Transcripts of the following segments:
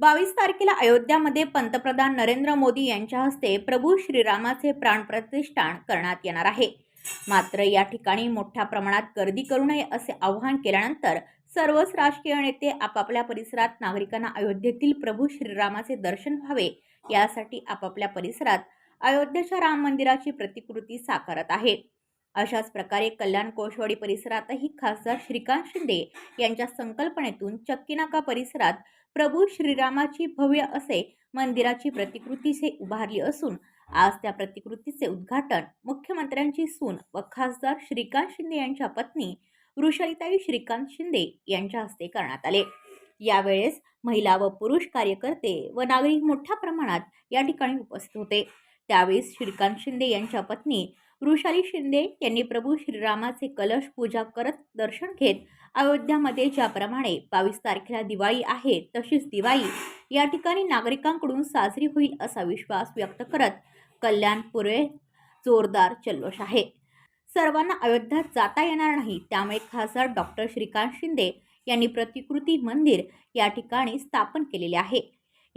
बावीस तारखेला अयोध्यामध्ये पंतप्रधान नरेंद्र मोदी यांच्या हस्ते प्रभू श्रीरामाचे प्राणप्रतिष्ठान करण्यात येणार आहे. मात्र या ठिकाणी मोठ्या प्रमाणात गर्दी करू नये असे आवाहन केल्यानंतर सर्वच राजकीय नेते आपापल्या परिसरात नागरिकांना अयोध्येतील प्रभू श्रीरामाचे दर्शन व्हावे यासाठी आपापल्या परिसरात अयोध्येच्या राम मंदिराची प्रतिकृती साकारत आहे. अशाच प्रकारे कल्याण कोशवाडी परिसरातही खासदार श्रीकांत शिंदे यांच्या संकल्पनेतून चक्कीनाका परिसरात प्रभू श्रीरामाची भव्य असे मंदिराची प्रतिकृतीचे उभारली असून आज त्या प्रतिकृतीचे उद्घाटन मुख्यमंत्र्यांची सून व खासदार श्रीकांत शिंदे यांच्या पत्नी वृषलिताई श्रीकांत शिंदे यांच्या हस्ते करण्यात आले. यावेळेस महिला व पुरुष कार्यकर्ते व नागरिक मोठ्या प्रमाणात या ठिकाणी उपस्थित होते. त्यावेळेस श्रीकांत शिंदे यांच्या पत्नी वृषाली शिंदे यांनी प्रभू श्रीरामाचे कलश पूजा करत दर्शन घेत अयोध्यामध्ये ज्याप्रमाणे बावीस तारखेला दिवाळी आहे तशीच दिवाळी या ठिकाणी नागरिकांकडून साजरी होईल असा विश्वास व्यक्त करत कल्याणपुरे जोरदार जल्लोष आहे. सर्वांना अयोध्यात जाता येणार नाही त्यामुळे खासदार डॉक्टर श्रीकांत शिंदे यांनी प्रतिकृती मंदिर या ठिकाणी स्थापन केलेले आहे.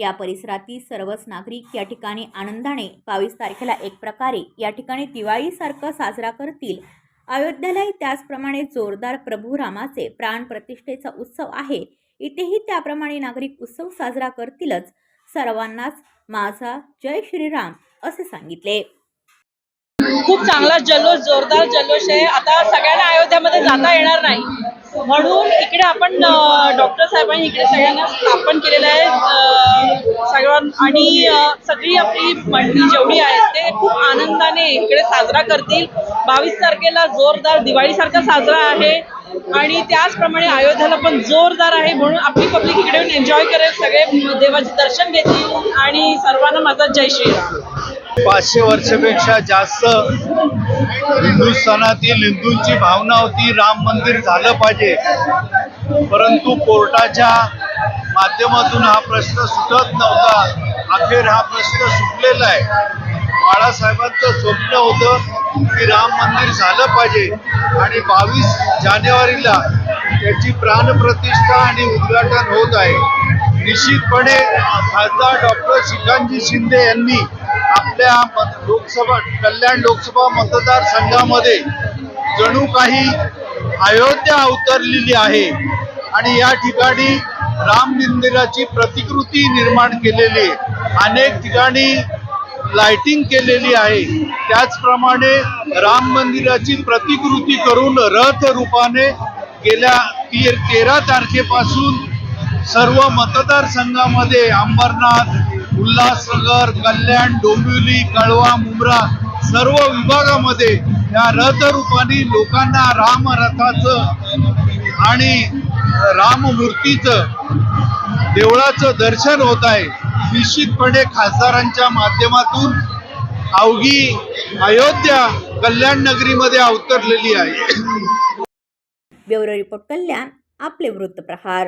या परिसरातील सर्वच नागरिक या ठिकाणी आनंदाने बावीस तारखेला एक प्रकारे या ठिकाणी दिवाळीसारखं साजरा करतील. अयोध्यालाही त्याचप्रमाणे जोरदार प्रभू रामाचे प्राण प्रतिष्ठेचा उत्सव आहे. इथेही त्याप्रमाणे नागरिक उत्सव साजरा करतीलच. सर्वांनाच माझा जय श्रीराम असे सांगितले. खूप चांगला जल्लोष जोरदार जल्लोष आहे. आता सगळ्यांना अयोध्यामध्ये जाता येणार नाही. म्हणून इकडे आपण डॉक्टर साहेबांनी इकडे सगळ्यांना स्थापन केलेलं आहे. सगळ्यांना आणि सगळी आपली मंडळी जेवढी आहेत ते खूप आनंदाने इकडे साजरा करतील. बावीस तारखेला जोरदार दिवाळीसारखा साजरा आहे. आणि त्याचप्रमाणे अयोध्याला पण जोरदार आहे म्हणून आपली पब्लिक इकडे येऊन एन्जॉय करेल. सगळे देवाचे दर्शन घेतील. आणि सर्वांना माझा जय श्रीराम. पाचशे वर्षापेक्षा जास्त हिंदुस्थानातील हिंदूंची भावना होती राम मंदिर झालं पाहिजे. परंतु कोर्टाच्या माध्यमातून हा प्रश्न सुटत नव्हता. अखेर हा प्रश्न सुटलेला आहे. बाळासाहेबांचं स्वप्न होतं की राम मंदिर झालं पाहिजे आणि बावीस जानेवारीला त्याची प्राणप्रतिष्ठा आणि उद्घाटन होत आहे. निश्चितपणे खासदार डॉक्टर श्रीकांतजी शिंदे यांनी आपल्या लोकसभा कल्याण लोकसभा मतदारसंघामध्ये जणू काही अयोध्या अवतरलेली आहे आणि या ठिकाणी राम मंदिराची प्रतिकृती निर्माण केलेली आहे. अनेक ठिकाणी लाइटिंग केलेली आहे. त्याचप्रमाणे राम मंदिराची प्रतिकृती करून रथ रूपाने गेल्या तेरा तारखेपासून सर्व मतदारसंघामध्ये अंबरनाथ उल्हासनगर कल्याण डोंबिवली कळवा मुंब्रा सर्व विभागामध्ये या रथ रूपाने लोकांना रामरथाचं आणि राममूर्तीचं देवळाचं दर्शन होत आहे. निश्चितपणे खासदारांच्या माध्यमातून अवघी अयोध्या कल्याण नगरीमध्ये अवतरलेली आहे. ब्युरो रिपोर्ट कल्याण आपले वृत्तप्रहार.